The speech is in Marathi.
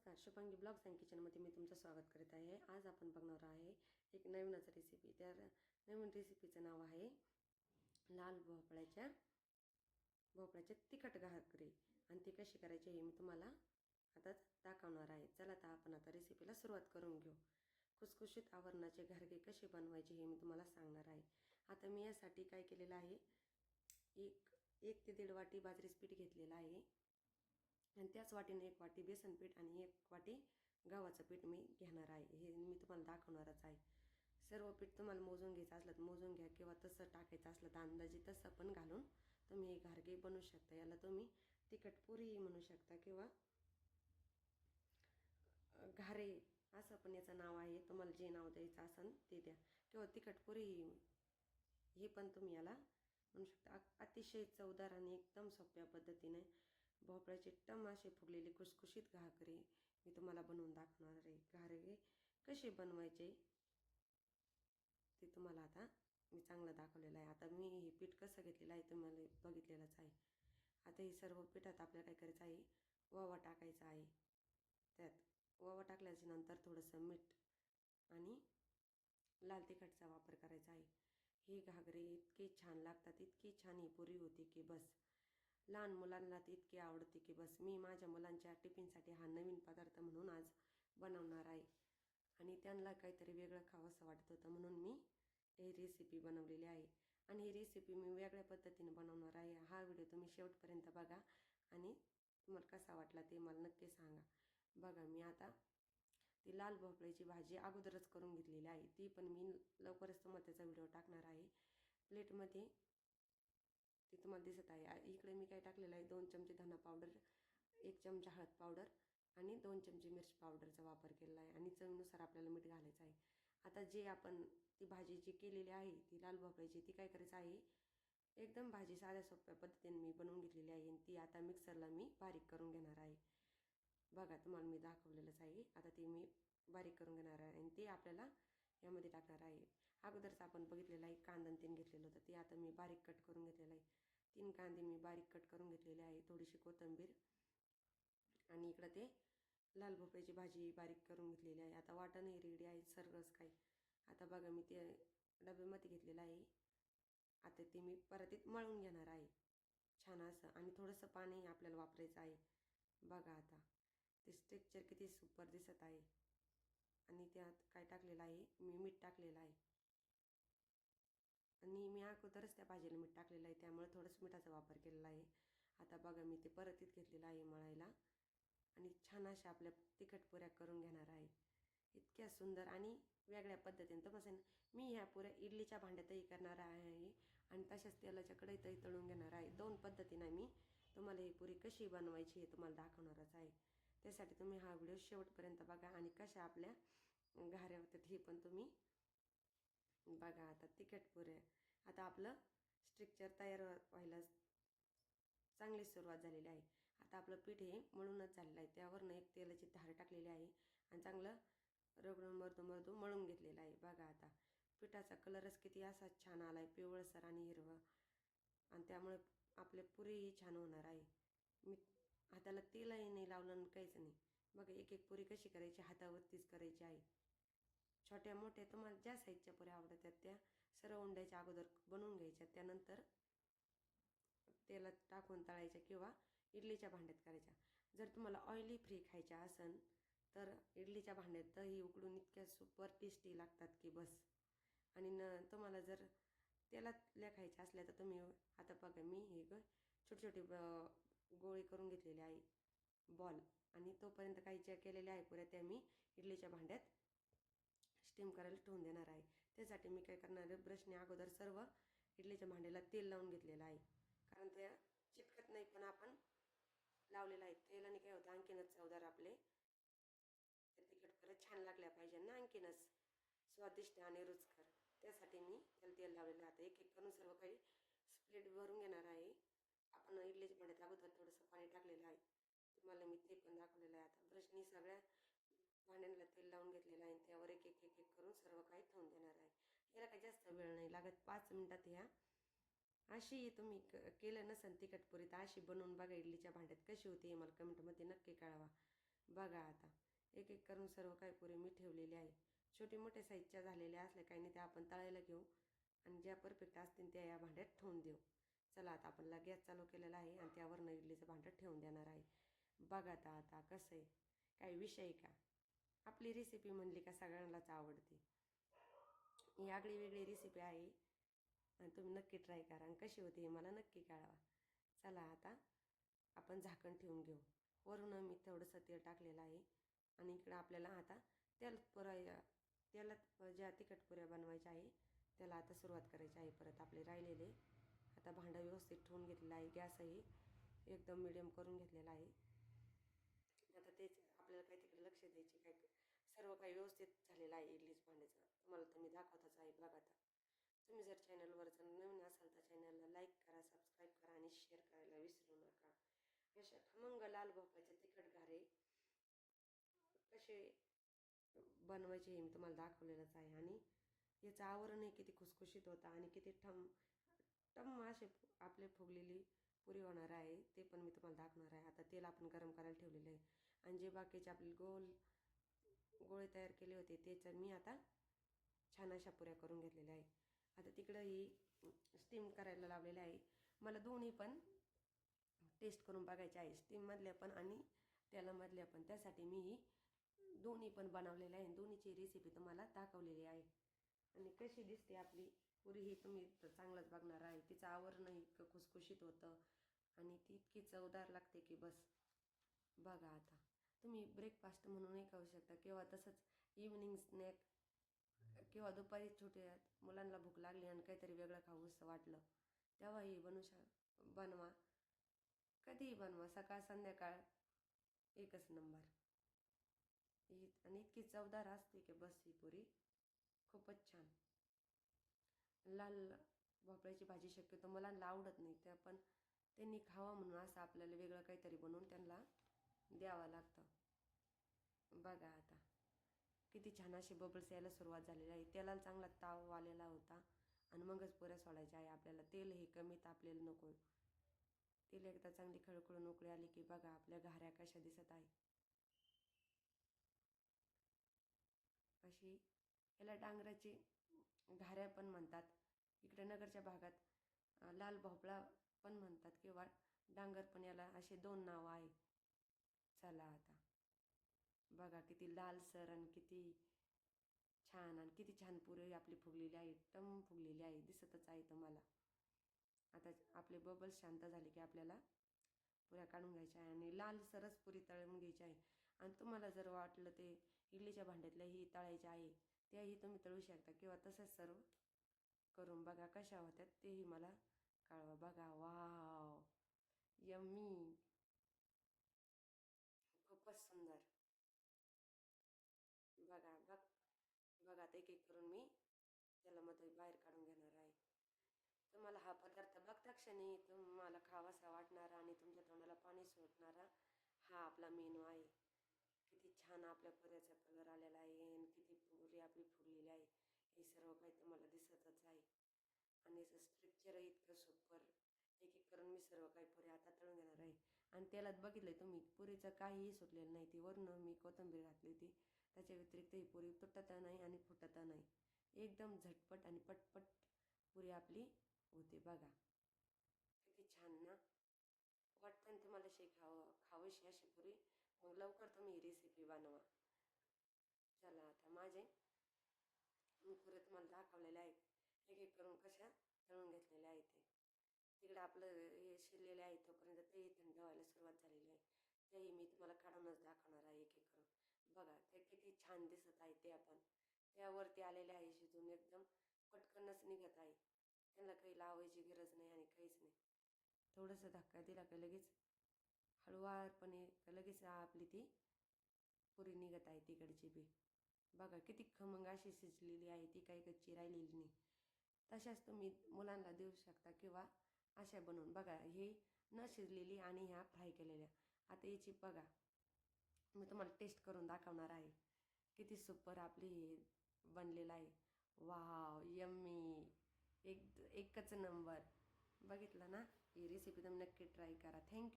नमस्कार शुभांगी ब्लॉग्स अँड किचनमध्ये मी तुमचं स्वागत करीत आहे. आज आपण बघणार आहे एक नवीनच रेसिपी त्या नवीन रेसिपीचं नाव आहे लाल भोपळ्याच्या भोपळ्याच्या तिखट घाकरी आणि ती कशी करायची हे मी तुम्हाला आता दाखवणार आहे. चला आता आपण आता रेसिपीला सुरुवात करून घेऊ. खुसखुशीत आवरणाचे घारगे कसे बनवायचे हे मी तुम्हाला सांगणार आहे. आता मी यासाठी काय केलेलं आहे एक एक ते दीड वाटी बाजरीचं पीठ घेतलेलं आहे. आणि त्याच वाटीने एक वाटी बेसन पीठ आणि एक वाटी गव्हाचं पीठ मी घेणार आहे. हे मी तुम्हाला दाखवणारच आहे. सर्व पीठ तुम्हाला मोजून घ्यायचं असलं तर मोजून घ्या किंवा तसं टाकायचं असलं तर अंदाजे तसं पण घालून तुम्ही हे घारगे बनवू शकता. याला तुम्ही तिखट पुरीही म्हणू शकता किंवा घारे असं पण याचं नाव आहे. तुम्हाला जे नाव द्यायचं असेल ते द्या. किंवा तिखट हे पण तुम्ही याला म्हणू शकता. अतिशय चवदार आणि एकदम सोप्या पद्धतीने भोपळ्याचे टम असे फुगलेले खुसखुशीत घागरे मी तुम्हाला बनवून दाखवणार आहे. घागरे कसे बनवायचे ते तुम्हाला आता मी चांगलं दाखवलेलं आहे. आता मी हे पीठ कसं घेतलेलं आहे तुम्हाला बघितलेलंच आहे. आता हे सर्व पिठात आपल्याला काय करायचं आहे? वावा टाकायचा आहे. त्यात ओवा टाकल्याच्या नंतर थोडंसं मीठ आणि लाल तिखटचा वापर करायचा आहे. हे घागरे इतके छान लागतात इतकी छान ही पुरी होती की बस. लहान मुलांना तर इतकी आवडते की बस मी माझ्या मुलांच्या टिफिनसाठी हा नवीन पदार्थ म्हणून आज बनवणार आहे. आणि त्यांना काहीतरी वेगळं खावंसं वाटत होतं म्हणून मी ही रेसिपी बनवलेली आहे. आणि ही रेसिपी मी वेगळ्या पद्धतीने बनवणार आहे. हा व्हिडिओ तुम्ही शेवटपर्यंत बघा आणि तुम्हाला कसा वाटला ते मला नक्की सांगा. बघा मी आता ती लाल भोपळ्याची भाजी अगोदरच करून घेतलेली आहे. ती पण मी लवकरच तुम्हाला त्याचा व्हिडिओ टाकणार आहे. प्लेटमध्ये ते तुम्हाला दिसत आहे. इकडे मी काय टाकलेलं आहे दोन चमचे धना पावडर एक चमचा हळद पावडर आणि दोन चमचे मिरची पावडरचा वापर केलेला आहे. आणि चवीनुसार आपल्याला मीठ घालायचं आहे. आता जे आपण ती भाजी जी केलेली आहे ती लाल भोपळ्याची ती काय करायचं आहे? एकदम भाजी साध्या सोप्या पद्धतीने मी बनवून घेतलेली आहे. आणि ती आता मिक्सरला मी बारीक करून घेणार आहे. बघा तुम्हाला मी दाखवलेलंच आहे. आता ते मी बारीक करून घेणार आहे. आणि ते आपल्याला यामध्ये टाकणार आहे. अगोदरच आपण बघितलेलं आहे कांदा तीन घेतलेलं होतं ते आता मी बारीक कट करून घेतलेलं आहे. तीन कांदे मी बारीक कट करून घेतलेले आहे थोडीशी कोथिंबीर आणि इकडं ते लाल भोपळ्याची भाजी बारीक करून घेतलेली आहे. आता वाटणही रेडी आहे सर्वच काही. आता बघा मी ते डब्यामध्ये घेतलेलं आहे. आता ते मी परत मळून घेणार आहे. छान असं आणि थोडंसं पाणी आपल्याला वापरायचं आहे. बघा आता ते स्ट्रेक्चर किती सुपर दिसत आहे. आणि त्यात काय टाकलेलं आहे मी मीठ टाकलेलं आहे. आणि मी अगोदरच त्या भाजीला मीठ टाकलेलं आहे. त्यामुळे थोडंसं मिठाचा वापर केलेला आहे. आता बघा मी ते परतीत घेतलेलं आहे मळायला. आणि छान अशा आपल्या तिखट पुऱ्या करून घेणार आहे. इतक्या सुंदर आणि वेगळ्या पद्धतीने. तर मसेन मी ह्या पुऱ्या इडलीच्या भांड्यातही करणार आहे आणि तशाच तेलाच्या कढईतही तळून घेणार आहे. दोन पद्धतीनं मी. तुम्हाला ही पुरी कशी बनवायची हे तुम्हाला दाखवणारच आहे. त्यासाठी तुम्ही हा व्हिडिओ शेवटपर्यंत बघा आणि कशा आपल्या घाऱ्या होतात हे पण तुम्ही बघा आता तिखट पुरे. आता आपलं स्ट्रिक्चर तयार व्हायला चांगली सुरुवात झालेली आहे. आता आपलं पीठ हे मळूनच झालेलं आहे त्यावरनं एक तेलाची धार टाकलेली आहे आणि चांगलं रगडून मरदू मरदू मळून घेतलेलं आहे. बघा आता पिठाचा कलरच किती असा छान आला आहे पिवळसर आणि हिरवा. आणि त्यामुळे आपले पुरीही छान होणार आहे. मी हाताला तेलही नाही लावलं आणि काहीच नाही. बघा एक एक पुरी कशी करायची हातावरतीच करायची आहे. छोट्या मोठ्या तुम्हाला ज्या साईजच्या पुऱ्या आवडतात त्या. सर्व उंड्याच्या अगोदर बनवून घ्यायच्या. त्यानंतर तेलात टाकून तळायच्या किंवा इडलीच्या भांड्यात करायच्या. जर तुम्हाला ऑइली फ्री खायच्या असन तर इडलीच्या भांड्यात दही उकडून इतक्या सुपर टेस्टी लागतात की बस. आणि न तुम्हाला जर तेलातल्या खायच्या असल्या तर तुम्ही आता बघा मी हे ग छोटी छोटी ब- गोळी करून घेतलेली आहे बॉल. आणि तोपर्यंत काही ज्या केलेल्या आहे पुऱ्या त्या मी इडलीच्या भांड्यात स्टीम करायला ठेवून देणार आहे. त्यासाठी मी काय करणार आहे ब्रशने अगोदर सर्व इडलीच्या भांड्याला तेल लावून घेतलेलं आहे. कारण ते चिपकत नाही पण आपण लावलेलं आहे. तेलाने काय होतं आणखीनच चवदार आपले. तर तिखट परत छान लागल्या पाहिजे ना आणखीनच स्वादिष्ट आणि रुचकर. त्यासाठी मी त्याला तेल लावलेलं आहे. आता एक एक करून सर्व काही स्प्लेट भरून घेणार आहे. आपण इडलीच्या भांड्यात अगोदर थोडंसं पाणी टाकलेलं आहे. तुम्हाला मी ते पण दाखवलेलं आहे. आता ब्रशनी सगळ्या भांड्यांना तेल लावून घेतलेलं आहे त्यावर एक एक एक एक करून सर्व काही ठेवून देणार आहे. याला काही जास्त वेळ नाही लागत. पाच मिनटात ह्या अशी तुम्ही क केलं नसन तिखटपुरी तर अशी बनवून बघा इडलीच्या भांड्यात कशी होती हे मला कमेंटमध्ये नक्की कळवा. बघा आता. एक एक करून सर्व काही पुरे मी ठेवलेली आहे. छोटे मोठे साईजच्या झालेल्या असल्या काही नाही त्या आपण तळायला घेऊ. आणि ज्या परफेक्ट असतील त्या या भांड्यात ठेवून देऊ. चला आता आपण गॅस चालू केलेला आहे आणि त्यावर इडलीचं भांडं ठेवून देणार आहे. बघा आता आता कसं आहे. काही विषय आहे का? आपली रेसिपी म्हणली का सगळ्यांनाच आवडते. ही आगळी वेगळी रेसिपी आहे. आणि तुम्ही नक्की ट्राय करा. आणि कशी होती हे मला नक्की कळवा. चला आता आपण झाकण ठेवून घेऊ. वरून मी थोडंसं तेल टाकलेलं आहे. आणि इकडं आपल्याला आता तेल पुऱ्या तेलात ज्या तिखट पुऱ्या बनवायच्या आहे त्याला आता सुरुवात करायची आहे. परत आपले राहिलेले. आता भांडं व्यवस्थित ठेवून घेतलेलं आहे. गॅसही एकदम मिडियम करून घेतलेला आहे. आता तेच आपल्याला काही तिकडे लक्ष द्यायचे काय सर्व काही व्यवस्थित झालेलं आहे इडलीच भांड्याचं. तुम्हाला तर मी दाखवतच आहे बघा आता. तुम्ही जर चॅनलवर जर नवीन असाल तर चॅनलला लाईक करा सबस्क्राईब करा आणि शेअर करायला विसरू नका. अशा खमंग लाल भोपळ्याचे तिखट घारे कसे बनवायचे हे मी तुम्हाला दाखवलेलंच आहे आणि याचं आवरणही किती खुसखुशीत होता आणि किती ठम टम असे आपले फुगलेली पुरी होणार आहे ते पण मी तुम्हाला दाखवणार आहे. आता तेल आपण गरम करायला ठेवलेलं आहे. आणि जे बाकीचे आपले गोल गोळे तयार केले होते त्याचं मी आता छान अशा पुऱ्या करून घेतलेल्या आहे. आता तिकडं ही स्टीम करायला लावलेलं आहे. मला दोन्ही पण टेस्ट करून बघायचे आहे. स्टीममधल्या पण आणि तेलामधल्या पण. त्यासाठी मी ही दोन्ही पण बनवलेले आहे. दोन्हीची रेसिपी तुम्हाला दाखवलेली आहे. आणि कशी दिसते आपली पुरी ही तुम्ही तर चांगलंच बघणार आहे. तिचं आवरणं इतकं खुसखुशीत होतं. आणि ती इतकी चवदार लागते की बस. बघा आता. तुम्ही ब्रेकफास्ट म्हणूनही खाऊ शकता. किंवा तसंच इव्हनिंग स्नॅक किंवा दुपारी छोट्या मुलांना भूक लागली आणि काहीतरी वेगळं खाऊ असं वाटलं तेव्हाही बनवू शक बनवा. कधीही बनवा. सकाळ संध्याकाळ एकच नंबर ही आणि इतकी चवदार असते की बस ही पुरी. खूपच छान. लाल भोपळ्याची भाजी शक्यतो मुलांना आवडत नाही त्या पण त्यांनी खावा म्हणून असं आपल्याला वेगळं काहीतरी बनवून त्यांना द्यावं लागतं. बघा आता. किती छान असे बबल्स यायला सुरुवात झालेली आहे. त्याला चांगला ताव आलेला होता. आणि मगच पुऱ्या सोडायच्या आहे आपल्याला. तेल हे कमी तापलेलं नको. तेल एकदा चांगली खळखळून उकळी आली की बघा आपल्या घाऱ्या कशा दिसत आहे. अशी याला डांगराची घाऱ्या पण म्हणतात. इकडे नगरच्या भागात लाल भोपळा पण म्हणतात किंवा डांगर पण याला असे दोन नावं आहे चला आता. बघा किती लालसर आणि किती छान आणि किती छान पुरी आपली फुगलेली आहे टम फुगलेली आहे दिसतच आहे तुम्हाला आता आपले बबल्स शांत झाले की आपल्याला पुऱ्या काढून घ्यायच्या आहे आणि लालसरच पुरी तळून घ्यायची आहे. आणि तुम्हाला जर वाटलं ते इडलीच्या भांड्यातल्या ही तळायच्या आहे त्याही तुम्ही तळू शकता किंवा तसंच सर्व करून बघा कशा होत्यात तेही मला कळवा. बघा वाव! यम्मी! खूपच सुंदर बघा बघ बघा आता एक एक करून मी त्याला मध्ये बाहेर काढून घेणार आहे. तुम्हाला हा पदार्थ बघता क्षणी तुम्हाला खावासा वाटणारा आणि तुमच्या तोंडाला पाणी सुटणारा हा आपला मेनू आहे. किती छान आपल्या पद्याचा कलर आलेला आहे आणि किती पुरी आपली फुगलेली आहे. हे सर्व काही तुम्हाला दिसतच आहे. आणि याचं स्ट्रक्चरही इतकं सुपर एक एक करून मी सर्व काही पुऱ्या आता तळून घेणार आहे. आणि तेलात बघितलंय तुम्ही पुरीचं काहीही सुटलेलं नाही ती. वरून मी कोथिंबीर घातली होती. त्याच्या व्यतिरिक्त ही पुरी तुटता नाही आणि फुटता नाही. एकदम झटपट आणि पटपट पुरी आपली होते बघा. किती छान ना. वाटतं तुम्हाला अशी खावं खावीशी अशी पुरी. मग लवकर तुम्ही ही रेसिपी बनवा. चला आता माझे. मी पुरे तुम्हाला दाखवलेले आहेत. एक एक करून कशा तळून घेतलेल्या आहेत तिकडं आपलं हे शिरलेले आहे तोपर्यंत तेही थंड व्हायला सुरुवात झालेली आहे. तेही मी तुम्हाला काढूनच दाखवणार आहे एक एक करून बघा ते किती छान दिसत आहे ते आपण. त्यावरती आलेले आहे शिजून एकदम. पटकनच निघत आहे. त्यांना काही लावायची गरज नाही आणि काहीच नाही. थोडंसं धक्का दिला का लगेच हळुवारपणे लगेच आपली ती पुरी निघत आहे तिकडची बी. बघा किती खमंग अशी शिजलेली आहे ती काही कच्ची राहिलेली नाही. तशाच तुम्ही मुलांना देऊ शकता किंवा अशा बनवून बघा हे न शिजलेली आणि ह्या फ्राय केलेल्या. आता याची बघा मी तुम्हाला टेस्ट करून दाखवणार आहे. किती सुपर आपली हे बनलेलं आहे. Wow yummy. एक एकच नंबर. बघितलं ना? ही रेसिपी तुम्ही नक्की ट्राय करा. थँक्यू